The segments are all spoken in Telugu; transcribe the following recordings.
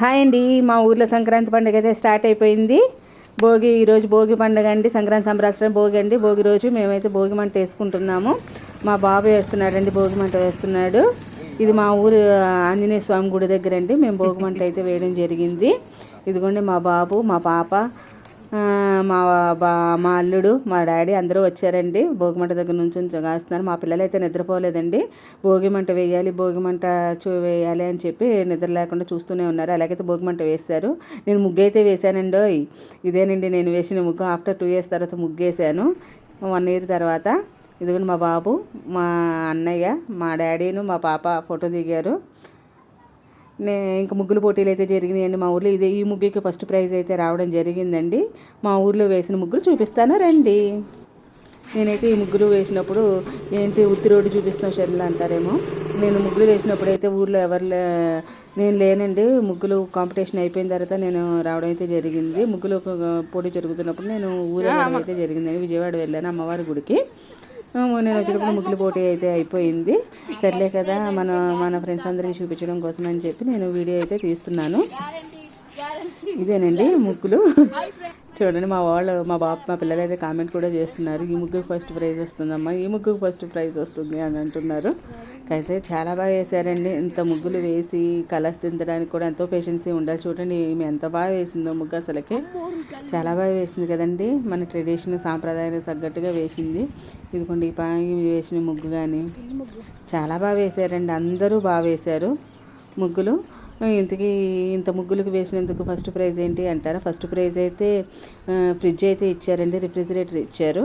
హాయ్ అండి మా ఊర్లో సంక్రాంతి పండుగ అయితే స్టార్ట్ అయిపోయింది. భోగి ఈరోజు భోగి పండుగ అండి సంక్రాంతి సంబరాష్ట్రం భోగి అండి. భోగి రోజు మేమైతే భోగి మంట వేసుకుంటున్నాము. మా బాబు వేస్తున్నాడండి భోగి మంట వేస్తున్నాడు. ఇది మా ఊరు ఆంజనేయ స్వామి గుడి దగ్గర అండి. మేము భోగి మంట అయితే వేయడం జరిగింది. ఇదిగోండి మా బాబు మా పాప మా బా మా అల్లుడు మా డాడీ అందరూ వచ్చారండి. భోగిమంట దగ్గర నుంచి కాస్తున్నారు. మా పిల్లలు అయితే నిద్రపోలేదండి భోగిమంట వేయాలి భోగిమంట చూ వేయాలి అని చెప్పి నిద్ర లేకుండా చూస్తూనే ఉన్నారు. అలాగైతే భోగిమంట వేశారు నేను ముగ్గు అయితే వేశానండో. ఇదేనండి నేను వేసిన ముగ్గు. ఆఫ్టర్ టూ ఇయర్స్ తర్వాత ముగ్గేసాను వన్ ఇయర్ తర్వాత ఇదిగోండి మా బాబు మా అన్నయ్య మా డాడీను మా పాప ఫోటో దిగారు. నే ఇంకా ముగ్గులు పోటీలు అయితే జరిగినాయండి. మా ఊర్లో ఇదే ఈ ముగ్గుకి ఫస్ట్ ప్రైజ్ అయితే రావడం జరిగిందండి. మా ఊర్లో వేసిన ముగ్గులు చూపిస్తాను రండి. నేనైతే ఈ ముగ్గులు వేసినప్పుడు ఏంటి ఉత్తి రోడ్డు చూపిస్తున్న షర్లు అంటారేమో. నేను ముగ్గులు వేసినప్పుడు అయితే ఊర్లో ఎవరు నేను లేనండి. ముగ్గులు కాంపిటీషన్ అయిపోయిన తర్వాత నేను రావడం అయితే జరిగింది. ముగ్గులు పోటీ జరుగుతున్నప్పుడు నేను ఊరు అయితే జరిగిందండి. విజయవాడ వెళ్ళాను అమ్మవారి గుడికి. నేను వచ్చేటప్పుడు ముగ్గులు పోటీ అయితే అయిపోయింది. సర్లే కదా మన మన ఫ్రెండ్స్ అందరికీ చూపించడం కోసం అని చెప్పి నేను వీడియో అయితే తీస్తున్నాను. ఇదేనండి ముగ్గులు. చూడండి మా వాళ్ళు మా బాబు మా పిల్లలు అయితే కామెంట్ కూడా చేస్తున్నారు ఈ ముగ్గుకు ఫస్ట్ ప్రైజ్ వస్తుందమ్మా ఈ ముగ్గుకు ఫస్ట్ ప్రైజ్ వస్తుంది అని అంటున్నారు. అయితే చాలా బాగా వేశారండి ఇంత ముగ్గులు వేసి కలర్స్ దించడానికి కూడా ఎంతో పేషెన్సీ ఉండాలి. చూడండి ఈమె ఎంత బాగా వేసిందో ముగ్గు అసలుకి. చాలా బాగా వేసింది కదండి. మన ట్రెడిషన్ సాంప్రదాయానికి తగ్గట్టుగా వేసింది. ఇదిగోండి ఈ పాయి వేసిన ముగ్గు కానీ చాలా బాగా వేశారండి అందరూ బాగా వేశారు ముగ్గులు. ఇంతకీ ఇంత ముగ్గులకు వేసినందుకు ఫస్ట్ ప్రైజ్ ఏంటి అంటారా? ఫస్ట్ ప్రైజ్ అయితే ఫ్రిడ్జ్ అయితే ఇచ్చారండి రిఫ్రిజిరేటర్ ఇచ్చారు.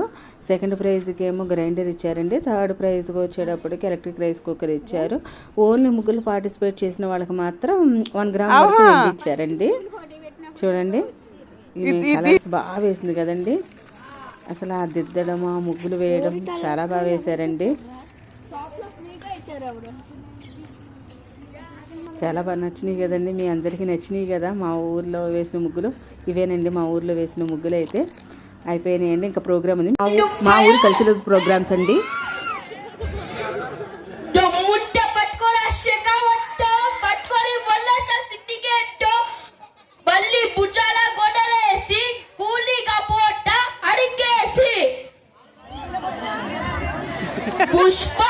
సెకండ్ ప్రైజ్కి ఏమో గ్రైండర్ ఇచ్చారండి. థర్డ్ ప్రైజ్కి వచ్చేటప్పటికి ఎలక్ట్రిక్ రైస్ కుక్కర్ ఇచ్చారు. ఓన్లీ ముగ్గులు పార్టిసిపేట్ చేసిన వాళ్ళకి మాత్రం వన్ గ్రామ్ ఇచ్చారండి. చూడండి కలర్స్ బాగా వేసింది కదండి. అసలు ఆ దిద్దడం ఆ ముగ్గులు వేయడం చాలా బాగా వేశారండి. చాలా బాగా నచ్చినాయి కదండి. మీ అందరికీ నచ్చినాయి కదా. మా ఊర్లో వేసిన ముగ్గులు. ఇవేనండి మా ఊర్లో వేసిన ముగ్గులు అయితే. అయిపోయినాయండి. ఇంకా ప్రోగ్రామ్ ఉంది. మా మా ఊరు కల్చరల్ ప్రోగ్రామ్స్ అండి. పుష్ప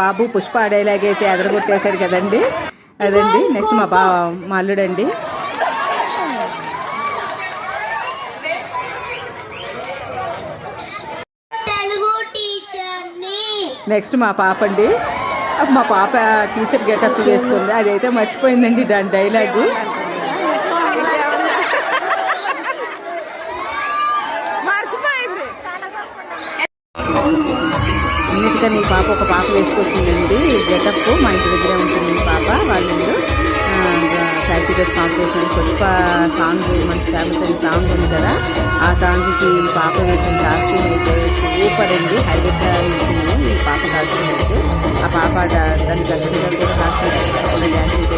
బాబు పుష్ప డైలాగ్ అయితే ఎదరగొట్టేశాడు కదండి. అదండి నెక్స్ట్ మా బా మా అల్లుడండి. నెక్స్ట్ మా పాప అండి మా పాప టీచర్ గెటప్ వేసుకుంది. అదైతే మర్చిపోయిందండి దాని డైలాగు అన్నిటికీ ఈ పాప ఒక పాప వేసుకొచ్చిందండి. గెటప్ మా ఇంటి దగ్గరే ఉంటుంది ఈ పాప. వాళ్ళు ఫ్యాన్సీ కాంపిటీషన్ పుష్ప సాంగ్ మంచి ఫేమస్ అయిన సాంగ్ ఉంది కదా. ఆ సాంగ్కి ఈ పాప వేసిన కాస్ట్యూమ్ అయితే సూపర్ అండి. హైలైట్గా వేసింది ఈ పాప కాస్ట్యూమ్ అయితే. ఆ పాప దాని దగ్గర కూడా కాస్ట్యూమ్ కూడా డ్యాన్స్ అయితే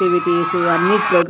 యాక్టివిటీస్ అన్ని ప్రోగ్రామ్స్